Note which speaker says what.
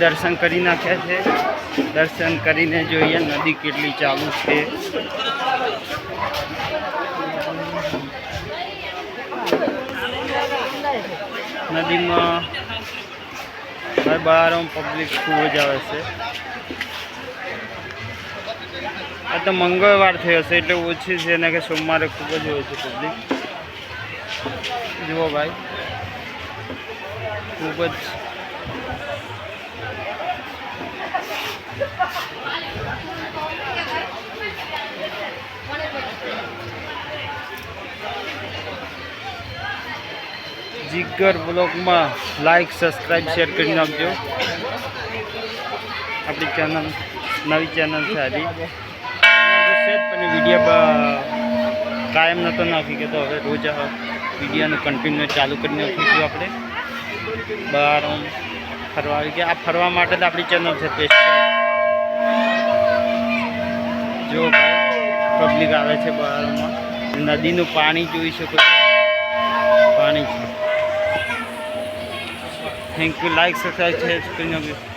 Speaker 1: દર્શન કરી નાખ્યા છે. દર્શન કરીને જોઈએ નદી કેટલી ચાલુ છે. નદીમાં બહાર પબ્લિક ખૂબ જ આવે છે. આ તો મંગળવાર થયો છે, એટલે ઓછી છે ને કે સોમવારે ખૂબ જ હોય છે પબ્લિક જુઓ ભાઈ. ખૂબ જ જીગર બ્લોગમાં લાઈક સબસ્ક્રાઈબ શેર કરી નાખજો. આપણી ચેનલ નવી ચેનલ છે પણ વીડિયો કાયમ નહોતો નાખી કે તો હવે રોજ વિડીયોનું કન્ટિન્યુ ચાલુ કરી નાખીશું આપણે. બહાર ફરવા આવી ગયા. આ ફરવા માટે તો આપણી ચેનલ છે પેસ્ટ જો પબ્લિક આવે છે બહારમાં નદીનું પાણી જોઈ શકો છો. Thank you. લાઈક સબસ્ક્રાઈબ છે